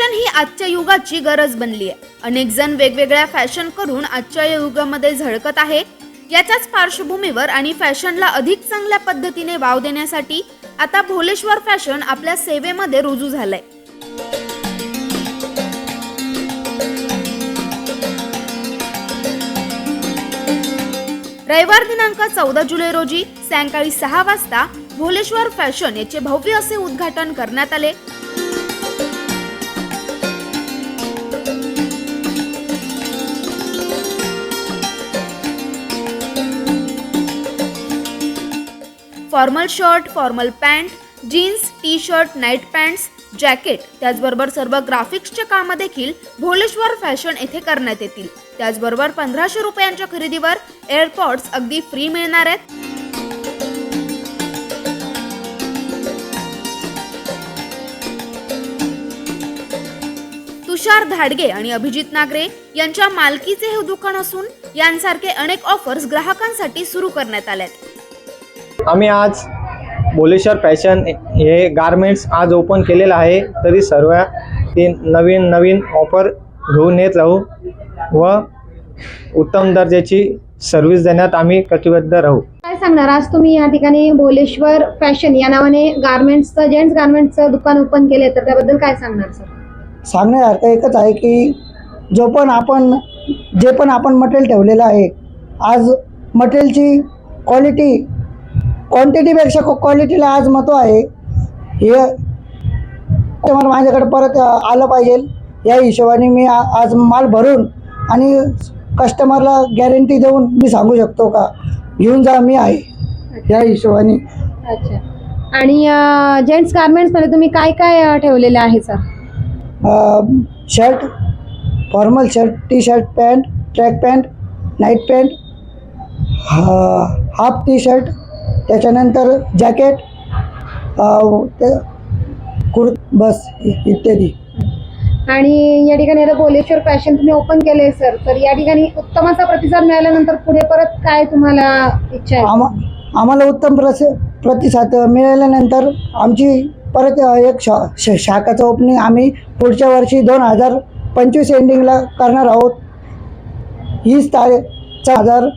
Fashion ही आजच्या युगाची गरज बनली आहे. अनेक जण वेगवेगळ्या फॅशन करून आजच्या या युगामध्ये झळकत आहे. याच्याच पार्श्वभूमीवर आणि फॅशनला अधिक चांगल्या पद्धतीने वाव देण्यासाठी आता भोलेश्वर फॅशन आपल्या सेवेमध्ये रुजू झालंय. रविवार दिनांक चौदा जुलै रोजी सायंकाळी सहा वाजता भोलेश्वर फॅशन याचे भव्य असे उद्घाटन करण्यात आले. Formal shirt formal pant jeans T shirt night pants jacket. त्याचबरोबर सर्व ग्राफिक्सचे कामं देखील भोलेश्वर फॅशन येथे करण्यात येतील. त्याचबरोबर पंधराशे रुपयांच्या खरेदीवर एअरपॉड्स अगदी फ्री मिळणार आहेत. तुषार धाडगे आणि अभिजित नागरे यांच्या मालकीचे हे दुकान असून यांसारखे अनेक ऑफर्स ग्राहकांसाठी सुरू करण्यात आल्यात आम्ही आज बोलेश्वर फॅशन हे गारमेंट्स आज ओपन केलेलं आहे. तरी सर्व ते नवीन नवीन ऑफर घेऊन येत राहू व उत्तम दर्जाची सर्व्हिस देण्यात आम्ही कटिबद्ध राहू. काय सांगणार? आज तुम्ही या ठिकाणी भोलेश्वर फॅशन या नावाने गार्मेंट्सचं जेंट्स गार्मेंट्सचं दुकान ओपन केले तर त्याबद्दल काय सांगणार सर सांगण्यासारखं एकच आहे की जो पण आपण जे पण आपण मटेरियल ठेवलेलं आहे आज मटेरियलची क्वालिटी क्वांटिटीपेक्षा क्वालिटीला आज महत्त्व आहे. हे कस्टमर माझ्याकडे परत आलं पाहिजे. या हिशोबाने मी आज माल भरून आणि कस्टमरला गॅरंटी देऊन मी सांगू शकतो का? घेऊन जा मी आहे. या हिशोबाने. अच्छा. आणि जेंट्स गार्मेंट्समध्ये तुम्ही काय काय ठेवलेले आहे sir shirt formal shirt T shirt pant track pant night pant half T shirt त्याच्यानंतर जॅकेट ते कुर्त बस इत्यादी. आणि या ठिकाणी आता भोलेश्वर फॅशन तुम्ही ओपन केले सर. तर या ठिकाणी उत्तम असा प्रतिसाद मिळाल्यानंतर पुढे परत काय तुम्हाला इच्छा आहे? आमा आम्हाला उत्तम प्रस प्रतिसाद मिळाल्यानंतर आमची परत एक शा श शाखाचं ओपनिंग आम्ही पुढच्या वर्षी दोन हजार पंचवीस एंडिंगला करणार आहोत. हीच तारीख हजार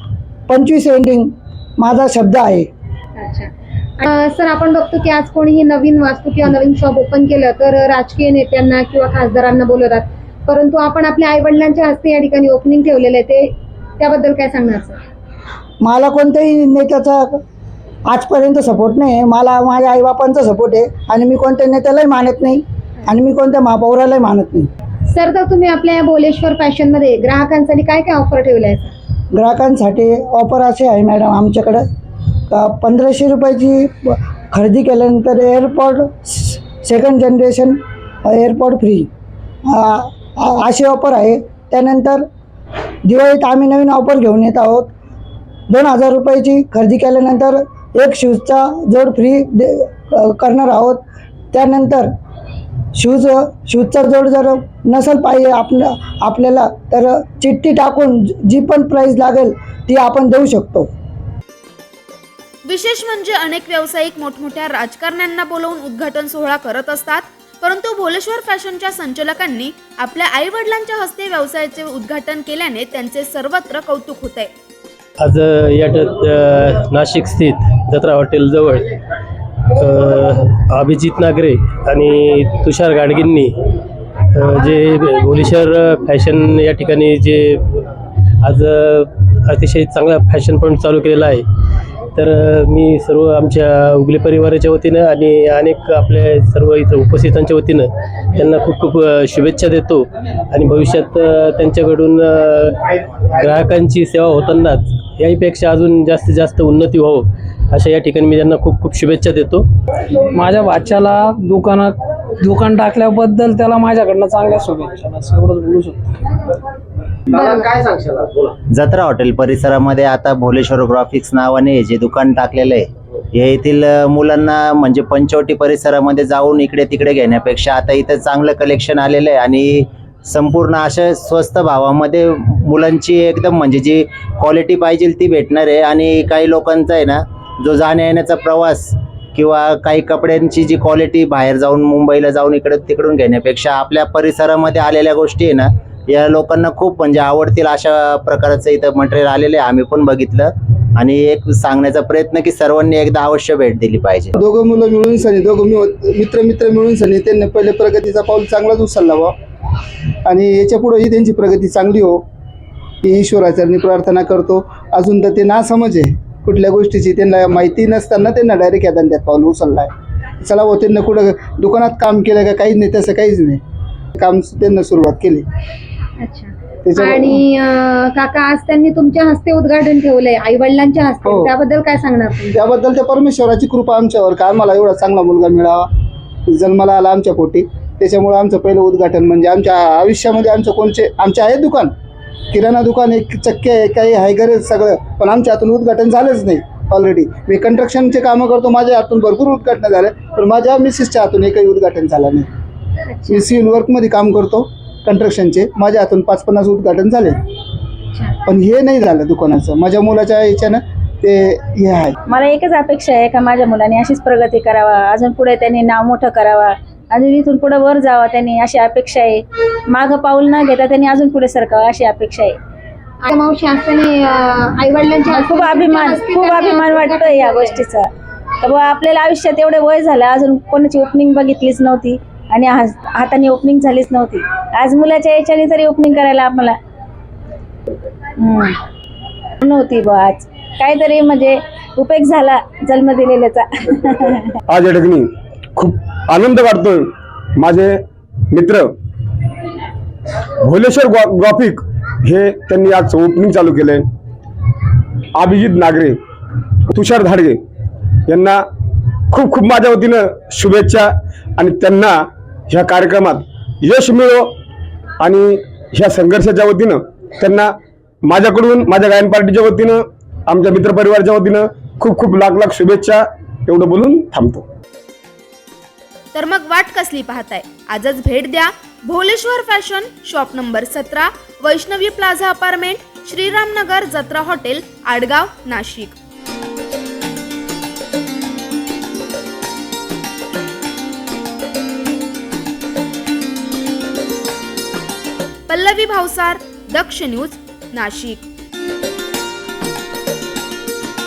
पंचवीस एंडिंग माझा शब्द आहे. अच्छा. सर आपण बघतो की आज कोणीही नवीन वास्तू किंवा नवीन शॉप ओपन केलं तर राजकीय नेत्यांना किंवा खासदारांना बोलवतात. परंतु आपण आपल्या आई वडिलांच्या हस्ते या ठिकाणी ओपनिंग ठेवलेलं आहे ते त्याबद्दल काय सांगणार सर? मला कोणत्याही नेत्याचा आजपर्यंत सपोर्ट नाही आहे. मला माझ्या आईबापांचा सपोर्ट आहे. आणि मी कोणत्या नेत्यालाही मानत नाही. आणि मी कोणत्या महापौरालाही मानत नाही. सर तर तुम्ही आपल्या या बोलेश्वर फॅशनमध्ये ग्राहकांसाठी काय काय ऑफर ठेवल्या आहे सर? ग्राहकांसाठी ऑफर असे आहे मॅडम आमच्याकडं. का पंधराशे रुपयाची खरेदी केल्यानंतर AirPod second generation AirPod free अशी ऑफर आहे. त्यानंतर दिवाळीत आम्ही नवीन ऑफर घेऊन येत आहोत. दोन हजार रुपयाची खरेदी केल्यानंतर एक शूजचा जोड फ्री दे करणार आहोत. त्यानंतर शूज शूजचा जोड जर नसेल पाहिजे आपलं आपल्याला तर चिठ्ठी टाकून जी पण प्राईस लागेल ती आपण देऊ शकतो. विशेष म्हणजे अनेक व्यावसायिक मोठमोठ्या राजकारण्यांना बोलवून उद्घाटन सोहळा करत असतात. परंतु भोलेश्वर फॅशनच्या संचालकांनी आपल्या आई वडिलांच्या हस्ते व्यवसायाचे उद्घाटन केल्याने त्यांचे सर्वत्र कौतुक होत आहे आज या नाशिक स्थित जत्रा हॉटेलजवळ अभिजित नागरे आणि तुषार गाडगींनी जे भोलेश्वर फॅशन या ठिकाणी जे आज अतिशय चांगला फॅशन पॉईंट चालू केलेला आहे. तर मी सर्व आमच्या उगले परिवाराच्या वतीनं आणि अनेक आपल्या सर्व इथं उपस्थितांच्या वतीनं त्यांना खूप खूप शुभेच्छा देतो. आणि भविष्यात त्यांच्याकडून ग्राहकांची सेवा होतानाच याहीपेक्षा अजून जास्तीत जास्त उन्नती व्हावं अशा या ठिकाणी मी त्यांना खूप खूप शुभेच्छा देतो. माझ्या बाच्याला दुकानात दुकान टाकल्याबद्दल त्याला माझ्याकडनं चांगल्या शुभेच्छा. एवढंच बोलू शकतो. काय सांगशाल? जत्रा हॉटेल परिसरामध्ये आता भोलेश्वर ग्राफिक्स नावाने जे दुकान टाकलेलं आहे हे येथील अ, मुलांना म्हणजे पंचवटी परिसरामध्ये जाऊन इकडे तिकडे घेण्यापेक्षा आता इथं चांगलं कलेक्शन आलेलं आहे आणि संपूर्ण अशा स्वस्त भावामध्ये मुलांची एकदम म्हणजे जी क्वालिटी पाहिजे ती भेटणार आहे. आणि काही लोकांचा आहे ना जो जाण्या येण्याचा प्रवास किंवा काही कपड्यांची जी क्वालिटी बाहेर जाऊन मुंबईला जाऊन इकडे तिकडून घेण्यापेक्षा आपल्या परिसरामध्ये आलेल्या गोष्टी आहे ना या लोकांना खूप म्हणजे आवडतील अशा प्रकारचं इथं मटेरियल आलेलं आहे. आम्ही पण बघितलं आणि एक सांगण्याचा प्रयत्न की सर्वांनी एकदा अवश्य भेट दिली पाहिजे. दोघं मुलं मिळून सनी दोघं मित्र मित्र मिळून सनी त्यांनी पहिले प्रगतीचा पाऊल चांगलाच उचलला बा आणि याच्या पुढेही त्यांची प्रगती चांगली हो. ही ईश्वराचरणी प्रार्थना करतो. अजून तर ते नासमज आहे. कुठल्या गोष्टीची त्यांना माहिती नसताना त्यांना डायरेक्ट या धंद्यात पाऊल उचलला आहे चला हो त्यांना कुठं दुकानात काम केलं का काहीच नाही तसं काहीच नाही. काम त्यांना सुरुवात केली. अच्छा. आणि काका आज त्यांनी तुमच्या हस्ते उद्घाटन ठेवलंय आई वडिलांच्या हस्ते हो. त्याबद्दल काय सांगणार त्याबद्दल त्या परमेश्वराची कृपा आमच्यावर का आम्हाला एवढा चांगला मुलगा मिळावा? जन्माला आला आमच्या पोटी. त्याच्यामुळे आमचं पहिलं उद्घाटन म्हणजे आमच्या आयुष्यामध्ये आमचं कोणचे आमचे आहे दुकान? किराणा दुकान एक चक्के आहे काही आहे गरज सगळं. पण आमच्या हातून उद्घाटन झालंच नाही ऑलरेडी मी कंस्ट्रक्शनचे कामं करतो माझ्या हातून भरपूर उद्घाटन झालं पण माझ्या मिसेसच्या हातून एकही उद्घाटन झालं नाही. मी सिव्हिल वर्कमध्ये काम करतो कंस्ट्रक्शनचे माझ्या हातून पाच पन्नास उद्घाटन झाले. पण हे नाही झालं दुकानाचं. माझ्या मुलाच्या याच्यानं ते हे आहे. मला एकच अपेक्षा आहे का माझ्या मुलांनी अशीच प्रगती करावा अजून पुढे त्यांनी नाव मोठं करावा? अजून इथून पुढे वर जावा त्यांनी अशी अपेक्षा आहे. मागं पाऊल न घेता त्यांनी अजून पुढे सरकावं अशी अपेक्षा आहे. आई मावशी असताना आई वडिलांच्या खूप अभिमान खूप अभिमान वाटतो या गोष्टीचा. तर बुवा आपल्याला आयुष्यात एवढे वय झालं अजून कोणाची ओपनिंग बघितलीच नव्हती आणि हाताने ओपनिंग झालीच नव्हती. आज मुलाच्या याच्याने तरी ओपनिंग करायला आम्हाला हम्म. नव्हती बुवा आज. काहीतरी म्हणजे उपयोग झाला जन्म दिलेल्याचा. आज या ठिकाणी खूप आनंद वाटतोय. माझे मित्र भोलेश्वर ग्राफिक हे त्यांनी आज ओपनिंग चालू केलंय. अभिजित नागरे तुषार धाडगे यांना खूप खूप माझ्या वतीनं शुभेच्छा आणि त्यांना ह्या कार्यक्रमात यश मिळो आणि ह्या संघर्षाच्या वतीनं त्यांना माझ्याकडून माझ्या गायन पार्टीच्या वतीनं आमच्या मित्रपरिवारच्या वतीनं खूप खूप लाख लाख शुभेच्छा. एवढं बोलून थांबतो. तर मग वाट कसली पाहताय? आजच भेट द्या. भोलेश्वर फॅशन शॉप नंबर सतरा Vaishnavi plaza apartment Shriramnagar Jatra hotel Adgaon Nashik. Pallavi Bhavsar Daksh news Nashik.